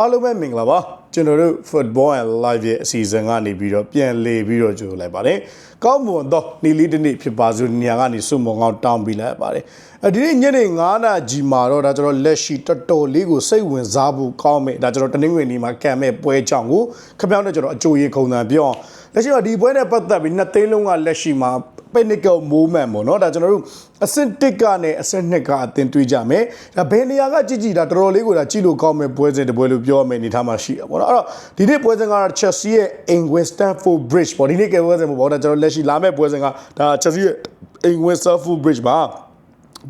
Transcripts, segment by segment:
အားလုံးပဲမင်္ဂလာပါကျွန်တော်တို့ Football and Live ရဲ့အစီအစဉ်ကနေပြီးတော့ပြန်လေပြီးတော့ကြိုလိုက်ပါတယ်ကောင်းမွန်သောနေ့လေးတစ်နေ့ဖြစ်ပါစို့နေရာကနေစုမုံကောင်းတောင်းပြီးလိုက်ပါတယ်အဲဒီနေ့ညနေ9နာရီမှာတော့ဒါကျွန်တော်လက်ရှိတော်တော်လေးကိုစိတ်ဝင်စားဖို့ကောင်းမယ်ဒါကျွန်တော်တနင်္ဂနွေနေ့မှာကံမဲ့ပွဲကြောင်းကိုခပြောင်းနဲ့ကျွန်တော်အကြိုရေခုံတန်ပြောအောင်လက်ရှိမှာဒီပွဲနဲ့ပတ်သက်ပြီးနှစ်သိန်းလုံးကလက်ရှိမှာ pinnacle moment ပေါ့နော်ဒါကျွန်တော်တို့အဆင့်1ကနဲ့အဆင့်2ကအသင်တွေးကြမယ်ဒါဘယ်နေရာကကြည့်ကြည့်ဒါတော်တော်လေးကိုဒါကြည့်လို့ကောင်းမယ်ပွဲစဉ်တစ်ပွဲလို့ပြောရမယ်အနေထားမှာရှိတာပေါ့နော်အဲ့တော့ဒီနေ့ပွဲစဉ်ကတော့ Chelsea ရဲ့ England Stamford Bridge ပေါ့ဒီနေ့ကပွဲစဉ်ပေါ့ဒါကျွန်တော်လက်ရှိလာမယ့်ပွဲစဉ်ကဒါ Chelsea ရဲ့ England Stamford Bridge မှာ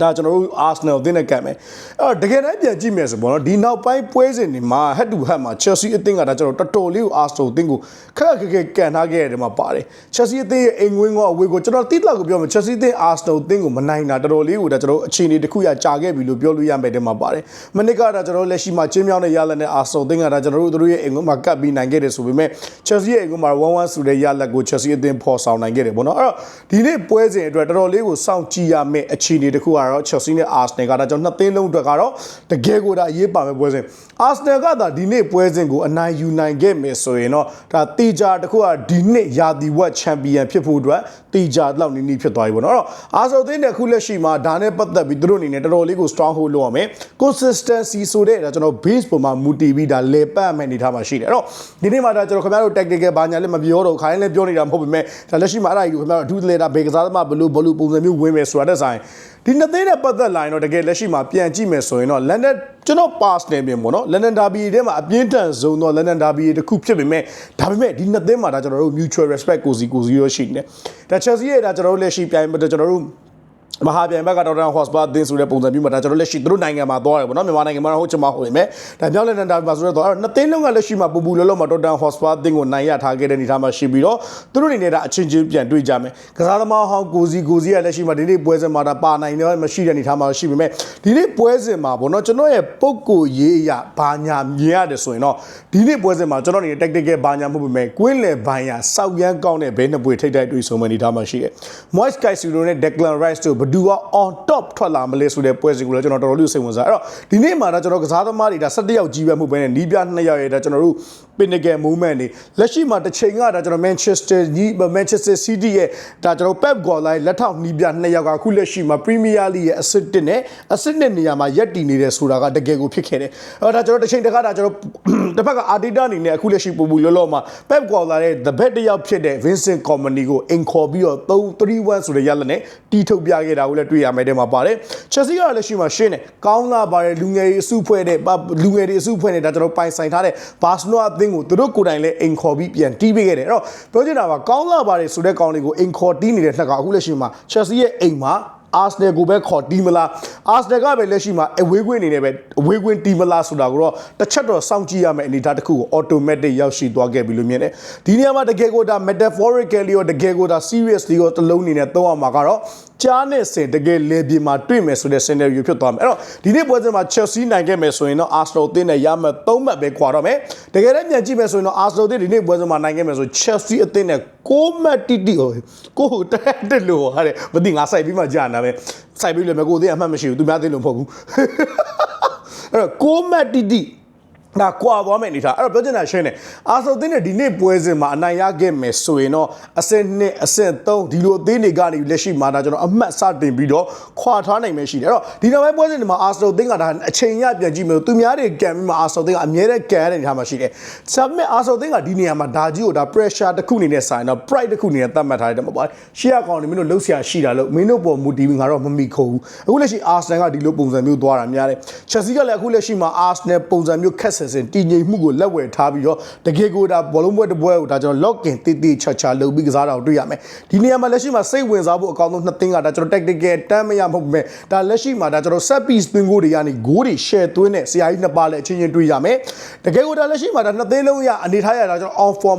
ဒါကျွန်တော်တို့ Arsenal အသင်းနဲ့ကပ်မယ်အဲ့တော့တကယ်တမ်းပြန်ကြည့်မယ်ဆိုပေါ့နော်ဒီနောက်ပိုင်းပွဲစဉ်တွေမှာ head to head မှာ Chelsea အသင်းကဒါကျွန်တော်တော်တော်လေးကို Arsenal အသင်းကိုခက်ခက်ခဲခဲကန်ထားခဲ့ရတယ်မှာပါတယ် Chelsea အသင်းရဲ့အိမ်ဝင်းကအဝေးကိုကျွန်တော်တိတိလောက်ကိုပြောမယ် Chelsea အသင်း Arsenal အသင်းကိုမနိုင်တာတော်တော်လေးကိုဒါကျွန်တော်အခြေအနေတစ်ခုရကြာခဲ့ပြီလို့ပြောလို့ရမယ်တဲ့မှာပါတယ်မနစ်ကဒါကျွန်တော်လက်ရှိမှာကျင်းမြောင်းတဲ့ရလနဲ့ Arsenal အသင်းကဒါကျွန်တော်တို့တို့ရဲ့အိမ်ဝင်းမှာကပ်ပြီးနိုင်ခဲ့တယ်ဆိုပေမဲ့ Chelsea ရဲ့အိမ်ဝင်းမှာ1-1ဆိုတဲ့ရလက်ကို Chelsea အသင်းဖော်ဆောင်နိုင်ခဲ့တယ်ပေါ့နော်အဲ့တော့ဒီနေ့ပွဲစဉ်အတွက်တော်တော်လေးကိုစောင့်ကြည့်ရမယ့်အခြေအနေတစ်ခုကတော့ Chelsea နဲ့ Arsenal ကဒါကျွန်တော်နှစ်သင်းလုံးအတွက်ကတော့တကယ်ကိုဒါအရေးပါမယ့်ပွဲစဉ် Arsenal ကဒါဒီနေ့ပွဲစဉ်ကိုအနိုင်ယူနိုင်ခဲ့မယ်ဆိုရင်တော့ဒါတေချာတစ်ခုကဒီနေ့ယာတီဝက်ချန်ပီယံဖြစ်ဖို့အတွက်တေချာလောက်နီးနီးဖြစ်သွားပြီပေါ့နော်အဲ့တော့ Arsenal သင်းတဲ့ခုလက်ရှိမှာဒါနဲ့ပတ်သက်ပြီးသူတို့အနေနဲ့တော်တော်လေးကို strong hold လုပ်ရမယ် consistency ဆိုတဲ့ဒါကျွန်တော် base ပေါ်မှာမူတည်ပြီးဒါလေပတ်မဲ့အနေထားမှာရှိတယ်အဲ့တော့ဒီနေ့မှာဒါကျွန်တော်ခင်ဗျားတို့ tactical ဘာညာလည်းမပြောတော့ခိုင်းလည်းပြောနေတာမဟုတ်ပေမဲ့ဒါလက်ရှိမှာအဲ့ဒါကြီးကိုခင်ဗျားတို့အထူးလေဒါဘေကစားသမားဘလူးဘလူးပုံစံမျိုးဝင်မယ်ဆိုတာတဲ့ဆိုင် ဒီနှစ်သိန်းနဲ့ပတ်သက်လာရင်တော့တကယ်လက်ရှိမှာပြန်ကြည့်မယ်ဆိုရင်တော့ London ကျွန်တော် pass နေပြင်ပေါ့နော် London Derby ထဲမှာအပြင်းထန်ဆုံးတော့ London Derby တစ်ခုဖြစ်ပေမဲ့ဒါပေမဲ့ဒီနှစ်သိန်းမှာဒါကျွန်တော်တို့ mutual respect ကိုစီကိုစီရရှိနေတယ်ဒါ Chelsea ရဲ့ဒါကျွန်တော်တို့လက်ရှိပြိုင်ကျွန်တော်တို့ မဟာပြန်ဘက်ကတော်တန်ဟော့စပါသင်းဆိုတဲ့ပုံစံမျိုးမှာဒါကျွန်တော်လက်ရှိသူတို့နိုင်ငံမှာသွားတယ်ပေါ့နော်မြန်မာနိုင်ငံမှာတော့ဟုတ်ချင်မှဟုတ်ပေမဲ့ဒါမြောက်လက်နန်တာမှာဆိုတော့အဲ့တော့နှစ်သိန်းလုံးကလက်ရှိမှာပူပူလောလောမှာတော်တန်ဟော့စပါသင်းကိုနိုင်ရထားခဲ့တဲ့အနေထားမှာရှိပြီးတော့သူတို့အနေနဲ့ဒါအချင်းချင်းပြန်တွေ့ကြမယ်ကစားသမားဟောင်းကိုစီကိုစီကလက်ရှိမှာဒီနေ့ပွဲစဉ်မှာဒါပါနိုင်တယ်မရှိတဲ့အနေထားမှာရှိပေမဲ့ဒီနေ့ပွဲစဉ်မှာပေါ့နော်ကျွန်တော်ရဲ့ပုံကိုရေးရဘာညာမြင်ရတယ်ဆိုရင်တော့ဒီနေ့ပွဲစဉ်မှာကျွန်တော်အနေနဲ့ tactical ဘာညာမဟုတ်ပေမဲ့ကွင်းလယ်ဘိုင်းရစောက်ရမ်းကောင်းတဲ့ဘဲနှစ်ပွဲထိတ်တိုက်တွေ့ဆုံမဲ့အနေထားမှာရှိတယ် Moise Caicedo နဲ့ Declan Rice တို့ဘဒူက on top ထွက်လာမလဲဆိုတဲ့ပွဲစဉ်ကိုလည်းကျွန်တော်တော်တော်လေးစိတ်ဝင်စားအဲ့တော့ဒီနေ့မှာတော့ကျွန်တော်ကစားသမားတွေဒါ17ယောက်ကြီးပဲမှုပဲနဲ့နီးပြ2ယောက်ရဲ့ဒါကျွန်တော်တို့ pinnacle movement တွေလက်ရှိမှာတစ်ချိန်ကဒါကျွန်တော် Manchester ညီ Manchester City ရဲ့ဒါကျွန်တော် Pep Guardiola လက်ထောက်နီးပြ2ယောက်ကအခုလက်ရှိမှာ Premier League ရဲ့အဆင့်1နဲ့အဆင့်1နေရာမှာရပ်တည်နေတယ်ဆိုတာကတကယ်ကိုဖြစ်ခဲ့တယ်အဲ့တော့ဒါကျွန်တော်တစ်ချိန်တခါဒါကျွန်တော်တစ်ဖက်က Arteta အနေနဲ့အခုလက်ရှိပူပူလောလောမှာ Pep Guardiola ရဲ့ the bet တစ်ယောက်ဖြစ်တဲ့ Vincent Kompany ကိုအင်ခေါ်ပြီးတော့3-3-1ဆိုတဲ့ရလနဲ့တီးထုတ်ပြခဲ့တာကိုလည်းတွေ့ရမယ်တဲ့မှာပါတယ် Chelsea ကလည်းရှိမှရှင်းတယ်ကောင်းလာပါတယ်လူငယ်တွေအစုဖွဲ့တဲ့လူငယ်တွေအစုဖွဲ့တဲ့ဒါကျွန်တော်ပိုင်ဆိုင်ထားတဲ့ Barcelona အသင်းကိုသူတို့ကိုယ်တိုင်လည်းအင်ခေါ်ပြီးပြန်တီးပေးခဲ့တယ်အဲ့တော့ပြောချင်တာကကောင်းလာပါတယ်ဆိုတဲ့ကောင်လေးကိုအင်ခေါ်တီးနေတဲ့နှက်ကအခုလက်ရှိမှာ Chelsea ရဲ့အိမ်မှာအာဆနယ်ကိုပဲခေါ်တီးမလားအာဆနယ်ကပဲလက်ရှိမှာအဝေးကွင်းအနေနဲ့ပဲအဝေးကွင်းတီးမလားဆိုတာကိုတော့တစ်ချက်တော့စောင့်ကြည့်ရမယ့်အနေအထားတစ်ခုကို automatic ရောက်ရှိသွားခဲ့ပြီလို့မြင်တယ်ဒီနေရာမှာတကယ်ကိုဒါ metaphorically ရောတကယ်ကိုဒါ seriously ရောတစ်လုံးအနေနဲ့သုံးရမှာကတော့ကြားနဲ့စင်တကယ်လေပြင်းမှာတွေ့မယ်ဆိုတဲ့ scenario ဖြစ်သွားမယ်အဲ့တော့ဒီနေ့ပွဲစဉ်မှာ Chelsea နိုင်ခဲ့မယ်ဆိုရင်တော့ Arsenal အသင်းနဲ့ရမယ်၃မှတ်ပဲခွာတော့မယ်တကယ်လည်းပြန်ကြည့်မယ်ဆိုရင်တော့ Arsenal အသင်းဒီနေ့ပွဲစဉ်မှာနိုင်ခဲ့မယ်ဆို Chelsea အသင်းနဲ့6မှတ်တိတိဟိုကိုတက်တက်လို့ဟာတဲ့မသိငါစိုက်ပြီးမှကြာနာပဲစိုက်ပြီးလည်းမကိုအသင်းအမှတ်မရှိဘူးသူများအသင်းလို့မဟုတ်ဘူးအဲ့တော့6မှတ်တိတိ ဒါကွာသွားမယ်အနေထားအဲ့တော့ပြောချင်တာရှင်းတယ်အာဆယ်တင်းနဲ့ဒီနေ့ပွဲစဉ်မှာအနိုင်ရခဲ့မယ်ဆိုရင်တော့အဆင့်2အဆင့်3ဒီလိုအသင်းတွေကနေလက်ရှိမှာဒါကျွန်တော်အမှတ်စတင်ပြီးတော့ခွာထားနိုင်မယ်ရှိတယ်အဲ့တော့ဒီနောက်ပိုင်းပွဲစဉ်တွေမှာအာဆယ်တင်းကဒါအချိန်ရပြန်ကြည့်မယ်သူများတွေကန်ပြီးမှအာဆယ်တင်းကအမြဲတမ်းကန်ရတဲ့အနေထားမှာရှိတယ်ဒါပေမဲ့အာဆယ်တင်းကဒီနေရာမှာဒါကြီးကိုဒါ pressure တစ်ခုအနေနဲ့ဆိုင်တော့ pride တစ်ခုအနေနဲ့သတ်မှတ်ထားတယ်မဟုတ်ပါရှေ့ကောင်နေမင်းတို့လှုပ်ရှားရှိတာလို့မင်းတို့ပေါ်မူတည်ပြီးငါတော့မမိခိုးဘူးအခုလက်ရှိအာဆယ်ကဒီလိုပုံစံမျိုးသွားတာများတယ်ချက်စီကလည်းအခုလက်ရှိမှာအာဆယ်ပုံစံမျိုးခက်ဆင်ဆင်တည်ငြိမ်မှုကိုလက်ဝယ်ထားပြီးတော့တကယ်ကိုဒါဘောလုံးပွဲတစ်ပွဲကိုဒါကျွန်တော် lock in တိတိချာချာလုပ်ပြီးကစားတာကိုတွေ့ရမယ်ဒီနေရာမှာလက်ရှိမှာစိတ်ဝင်စားဖို့အကောင်းဆုံးနှစ်သင်းကဒါကျွန်တော် tactical တမ်းမရမဟုတ်ပေမဲ့ဒါလက်ရှိမှာဒါကျွန်တော် set piece သွင်းကိုတွေကနေ goal တွေ share သွင်းတဲ့ဆရာကြီးနှစ်ပါးလည်းအချင်းချင်းတွေ့ရမယ်တကယ်ကိုဒါလက်ရှိမှာဒါနှစ်သင်းလုံးရအနေထားရတာကျွန်တော် on form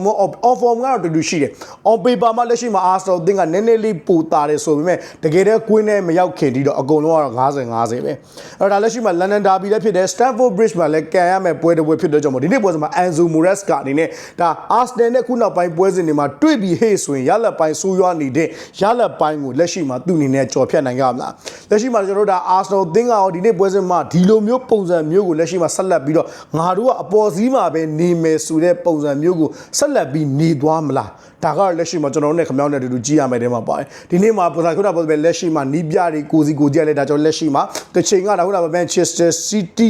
on form ကတော့တူတူရှိတယ် on paper မှာလက်ရှိမှာ Arsenal သင်းကနည်းနည်းလေးပိုတာတယ်ဆိုပေမဲ့တကယ်တည်းကွင်းနဲ့မရောက်ခင်ဒီတော့အကုန်လုံးကတော့90 50ပဲအဲ့တော့ဒါလက်ရှိမှာ London Derby လည်းဖြစ်တယ် Stamford Bridge မှာလည်းကန်ရမယ်ပွဲတဲ့ပွဲဖြစ်တဲ့ကြောင့်မို့ဒီနေ့ပွဲစဉ်မှာ Enzo Moraes ကအနေနဲ့ဒါ Arsenal နဲ့ခုနောက်ပိုင်းပွဲစဉ်တွေမှာတွေ့ပြီးဟေ့ဆိုရင်ရလက်ပိုင်းဆိုးရွားနေတဲ့ရလက်ပိုင်းကိုလက်ရှိမှာသူ့အနေနဲ့ကြော်ဖြတ်နိုင်ကြမလားလက်ရှိမှာကျွန်တော်တို့ဒါ Arsenal သင်းကရောဒီနေ့ပွဲစဉ်မှာဒီလိုမျိုးပုံစံမျိုးကိုလက်ရှိမှာဆက်လက်ပြီးတော့ငါတို့ကအပေါ်စီးမှာပဲနေမယ်ဆိုတဲ့ပုံစံမျိုးကိုဆက်လက်ပြီးနေသွားမလားဒါကလက်ရှိမှာကျွန်တော်တို့နဲ့ခမောင်းနဲ့အတူတူကြည့်ရမယ်တဲ့မှာပါတယ်ဒီနေ့မှာပစာခုနကပြောပဲလက်ရှိမှာနီးပြတွေကိုစီကိုကြည့်ရလဲဒါကျွန်တော်လက်ရှိမှာတစ်ချိန်ကဒါခုနက Manchester City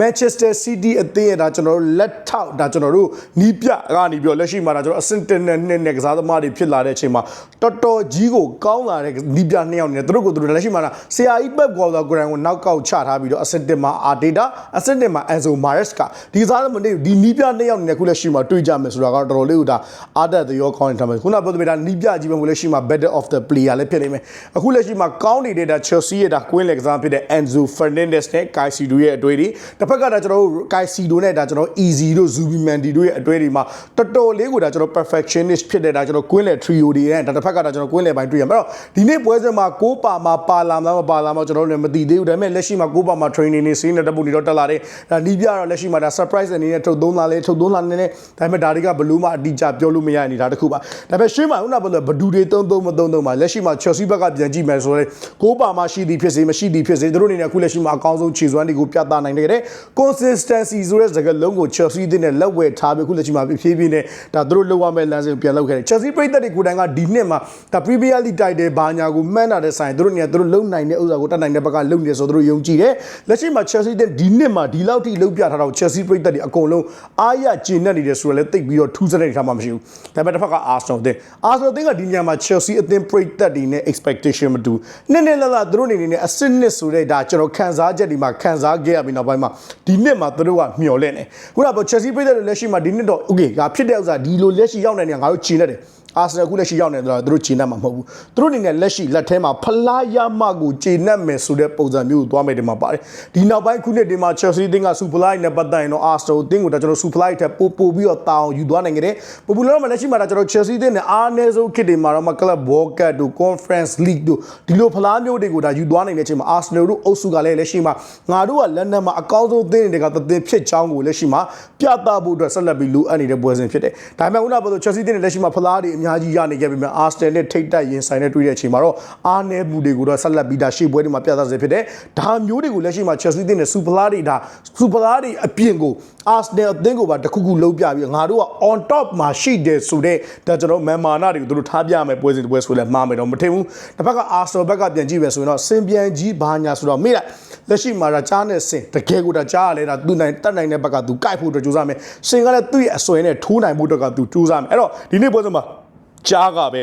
Manchester City အသင်းရဲ့ဒါကျွန်တော်တို့လက်ထောက်ဒါကျွန်တော်တို့နီးပြကနေပြီးတော့လက်ရှိမှာဒါကျွန်တော်အဆင့်တင်နဲ့နှစ်နဲ့ကစားသမားတွေဖြစ်လာတဲ့အချိန်မှာတော်တော်ကြီးကိုကောင်းလာတဲ့နီးပြနှစ်ယောက်နေတယ်သူတို့ကိုသူတို့လက်ရှိမှာဒါဆရာကြီးပက်ကော်သာဂရန်ကိုနောက်ကောက်ချထားပြီးတော့အဆင့်တင်မှာအာဒေတာအဆင့်တင်မှာ Enzo Mares ကဒီစားသမားတွေဒီနီးပြနှစ်ယောက်နေခုလက်ရှိမှာတွေ့ကြမယ်ဆိုတာကတော့တော်တော်လေးကိုဒါအာဒတ်သရောကောင်းနေထားမယ်ခုနပြောတဲ့ဒါနီးပြကြီးပဲကိုလက်ရှိမှာ better of the player လည်းဖြစ်နေမယ်အခုလက်ရှိမှာကောင်းနေတဲ့ဒါ Chelsea ရဲ့ဒါကွင်းလက်ကစားဖြစ်တဲ့ Enzo Fernandez နဲ့ Caicedo ရဲ့အတွေ့အထိတစ်ဖက်ကဒါကျွန်တော်တို့ Caicedo နဲ့ဒါကျွန်တော် Easy တို့ Zubimendi တို့ရဲ့အတွေ့အထိမှာတော်တော်လေးကိုဒါကျွန်တော် perfectionist ဖြစ်တဲ့ဒါကျွန်တော်ကွင်းလက် trio တွေနဲ့ဒါတစ်ဖက်ကဒါကျွန်တော်ကွင်းလက်ပိုင်းတွေ့ရမှာအဲ့တော့ဒီနေ့ပွဲစဉ်မှာကိုးပါမှာပါလာမှာမပါလာမှာကျွန်တော်တို့လည်းမသိသေးဘူးဒါပေမဲ့လက်ရှိမှာကိုးပါမှာ training တွေ scene နဲ့တက်ဖို့နေတော့တက်လာတယ်ဒါနီးပြတော့လက်ရှိမှာဒါ surprise အနေနဲ့ထုတ်သုံးလာလဲထုတ်သုံးလာနေတယ်ဒါပေမဲ့ဒါတွေကဘလို့မှအတိအကျပြောလို့မရနေတာတခုပါဒါပေမဲ့ရှင်းမှာခုနကပြောလို့ဘဒူတွေသုံးသုံးမသုံးသုံးမှာလက်ရှိမှာ Chelsea ဘက်ကပြန်ကြည့်မယ်ဆိုတော့ကိုးပါမှာရှိသည်ဖြစ်စေမရှိသည်ဖြစ်စေသူတို့အနေနဲ့အခုလက်ရှိမှာအကောင်းဆုံးခြေစွမ်းတွေကိုပြသနိုင်တယ် consistency ဆိုတဲ့စကားလုံးကို Chelsea အသင်းနဲ့လက်ဝဲထားပြီးအခုလက်ရှိမှာဖြည်းဖြည်းနဲ့ဒါသူတို့လောက်ရမယ့်လမ်းစဉ်ကိုပြန်လုပ်ခဲ့တယ် Chelsea ပြည်သက်တွေကိုယ်တိုင်ကဒီနှစ်မှာဒါ Premier League title ဘာညာကိုမှန်းတာတဲ့ဆိုင်သူတို့နေရာသူတို့လုံနိုင်တဲ့ဥစ္စာကိုတတ်နိုင်တဲ့ဘက်ကလုံနေဆိုသူတို့ယုံကြည်တယ်လက်ရှိမှာ Chelsea တဲ့ဒီနှစ်မှာဒီလောက်ထိလုံပြထားတော့ Chelsea ပြည်သက်တွေအကုန်လုံးအားရကျဉ်နေနေတယ်ဆိုတော့လည်းတိတ်ပြီးတော့ထူးစတဲ့ထားမှမရှိဘူးဒါပေမဲ့တစ်ဖက်က Arsenal တဲ့ Arsenal တဲ့ကဒီညမှာ Chelsea အသင်းပြည်သက်တွေနဲ့ expectation မတူနှစ်နှစ်လလသူတို့နေနေနဲ့အစစ်နှစ်ဆိုတဲ့ဒါကျွန်တော်ခံစားချက်ဒီမှာခံစားခဲ့ရပြီးနောက်ပိုင်းမှာဒီနှစ်မှာသူတို့ကမျှော်လင့်တယ်ခုနက Chelsea ပြည်သက်တွေလက်ရှိမှာဒီနှစ်တော့ okay ကဖြစ်တဲ့ဥစ္စာဒီလိုလက်ရှိရောက်နေတဲ့ငါတို့ချင်နေတယ် အာဆနယ်ခုလက်ရှိရောက်နေတော့သူတို့ခြေနှက်မှာမဟုတ်ဘူးသူတို့အနေနဲ့လက်ရှိလက်ထဲမှာဖလားရမကိုခြေနှက်မယ်ဆိုတဲ့ပုံစံမျိုးကိုသွားမယ်ဒီမှာပါတယ်ဒီနောက်ပိုင်းခုနှစ်ဒီမှာ Chelsea တင်းက Super League နဲ့ပတ်သက်ရင်တော့ Arsenal တင်းကိုဒါကျွန်တော် Super League ထက်ပို့ပို့ပြီးတော့တောင်းယူသွားနိုင်ကြတယ်ပိုပူလာမှာလက်ရှိမှာဒါကျွန်တော် Chelsea တင်းနဲ့အားနည်းဆုံးခေတ်တွေမှာတော့ Club World Cup တို့ Conference League တို့ဒီလိုဖလားမျိုးတွေကိုဒါယူသွားနိုင်တဲ့အချိန်မှာ Arsenal တို့အုပ်စုကလည်းလက်ရှိမှာငါတို့ကလန်ဒန်မှာအကောင်းဆုံးသင်းတွေကသင်းဖြစ်ချောင်းကိုလက်ရှိမှာပြသဖို့အတွက်ဆက်လက်ပြီးလိုအပ်နေတဲ့ပွဲစဉ်ဖြစ်တယ်ဒါပေမဲ့ဦးနာပြောလို့ Chelsea တင်းနဲ့လက်ရှိမှာဖလားတွေအများကြီးရနေခဲ့ပြီမဲ့ Arsenal နဲ့ထိတ်တက်ရင်ဆိုင်နဲ့တွေ့တဲ့အချိန်မှာတော့အားနည်းမှုတွေကိုတော့ဆက်လက်ပြီးဒါရှေ့ပွဲတွေမှာပြသစေဖြစ်တယ်ဒါမျိုးတွေကိုလက်ရှိမှာ Chelsea တင်းနဲ့ Super League တွေဒါ Super League တွေအပြင်ကို Arsenal အသင်းကိုပါတစ်ခုခုလုံးပြပြီးငါတို့က on top မှာရှိတယ်ဆိုတဲ့ဒါကျွန်တော်မန်မာနာတွေကိုတို့ထားပြမယ်ပွဲစဉ်တစ်ပွဲဆိုလဲမှားမယ်တော့မထင်ဘူးတစ်ဖက်က Arsenal ဘက်ကပြန်ကြည့်ပဲဆိုရင်တော့စင်ပြန်ကြီးဘာညာဆိုတော့မေ့လိုက်လက်ရှိမှာဒါကြားနဲ့စင်တကယ်ကိုဒါကြားရလဲဒါသူနိုင်တတ်နိုင်တဲ့ဘက်ကသူကိုက်ဖို့အတွက်ကြိုးစားမယ်စင်ကလည်းသူ့ရဲ့အစွဲနဲ့ထိုးနိုင်ဖို့အတွက်ကသူကြိုးစားမယ်အဲ့တော့ဒီနေ့ပွဲစဉ်မှာ ကြားကပဲ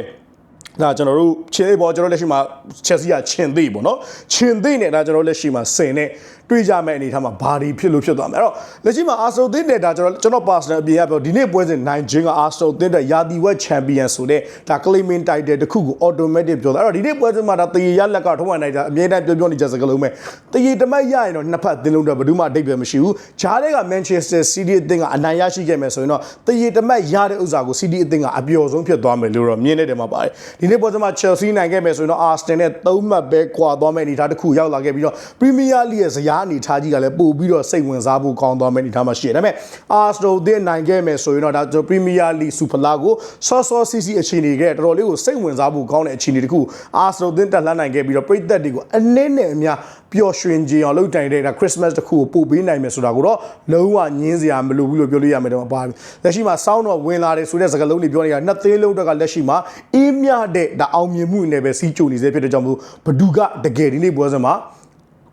ဒါကျွန်တော်တို့ချင်းသေးပေါ့ကျွန်တော်လက်ရှိမှာချက်စီကချင်းသေးပေါ့နော်ချင်းသေးနဲ့ဒါကျွန်တော်လက်ရှိမှာစင်နဲ့ တွေ့ကြမဲ့အနေထားမှာဘာတွေဖြစ်လို့ဖြစ်သွားမှာအဲ့တော့လက်ရှိမှာအာဆယ်သင်းနဲ့ဒါကျွန်တော်ကျွန်တော် personal အပြင်ကပြောဒီနေ့ပွဲစဉ်နိုင်ခြင်းကအာဆယ်သင်းတဲ့ယာတီဝက်ချန်ပီယံဆိုတဲ့ဒါ claiming title တစ်ခုကို automatic ပြောတာအဲ့တော့ဒီနေ့ပွဲစဉ်မှာဒါတရေရလက်ကထုံးဝင်နိုင်တာအမြဲတမ်းပြောပြောနေကြစကားလုံးပဲတရေတမတ်ရရင်တော့နှစ်ဖက်သင်းလုံးတော့ဘယ်သူမှအတိတ်ပဲမရှိဘူးဂျားတွေက Manchester City အသင်းကအနိုင်ရရှိခဲ့မယ်ဆိုရင်တော့တရေတမတ်ရတဲ့ဥစ္စာကို City အသင်းကအပျော်ဆုံးဖြစ်သွားမယ်လို့တော့မြင်နေတယ်မှာပါတယ်ဒီနေ့ပွဲစဉ်မှာ Chelsea နိုင်ခဲ့မယ်ဆိုရင်တော့ Arsenal နဲ့၃မှတ်ပဲကွာသွားမယ့်အနေအထားတစ်ခုရောက်လာခဲ့ပြီးတော့ Premier League ရဲ့ဇယားအနေအထားကြီးကလည်းပို့ပြီးတော့စိတ်ဝင်စားဖို့ကောင်းသွားမယ့်အနေအထားမှာရှိတယ်ဒါပေမဲ့ Arsenal အသင်းနိုင်ခဲ့မယ်ဆိုရင်တော့ဒါကျွန်တော် Premier League Super League ကိုဆော့ဆော့စီစီအခြေအနေကတော်တော်လေးကိုစိတ်ဝင်စားဖို့ကောင်းတဲ့အခြေအနေတစ်ခု Arsenal အသင်းတက်လှမ်းနိုင်ခဲ့ပြီးတော့ပြည်သက်တွေကိုအနည်းနဲ့အများပျော်ရွှင်ကြအောင်လုပ်တိုင်တဲ့ဒါ Christmas တစ်ခုကိုပို့ပေးနိုင်မယ်ဆိုတာကိုတော့လုံးဝညင်းစရာမလိုဘူးလို့ပြောလို့ရမယ်တော့ပါပြီလက်ရှိမှာစောင်းတော့ဝင်လာတယ်ဆိုတဲ့စကားလုံးတွေပြောနေတာနှစ်သိန်းလုံးတက်ကလက်ရှိမှာအေးမြတဲ့ဒါအောင်မြင်မှုနဲ့ပဲစီးကြိုနေစေဖြစ်တဲ့ကြောင့်မို့ဘဒူကတကယ်ဒီနေ့ပွဲစဉ်မှာ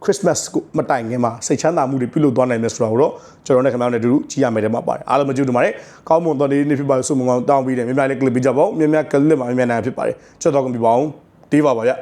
Christmas ကိုမတိုင်ခင်မှာစိတ်ချမ်းသာမှုတွေပြုလုပ်သွားနိုင်မယ်ဆိုတာကိုတော့ကျွန်တော်နဲ့ခင်ဗျားတို့နဲ့အတူတူကြည့်ရမယ်တဲ့မှာပါတယ်အားလုံးမကြည့်တူပါတယ်ကောင်းမွန်တော်လေးနေ့ဖြစ်ပါလို့ဆုမွန်ကောင်းတောင်းပြီးတယ်မြင်မြလေး clip ပေးကြပါဦးမြင်မြ clip မှာမြင်မြနိုင်ဖြစ်ပါတယ်ချက်တော့ကုန်ပြပါအောင်တေးပါပါဗျ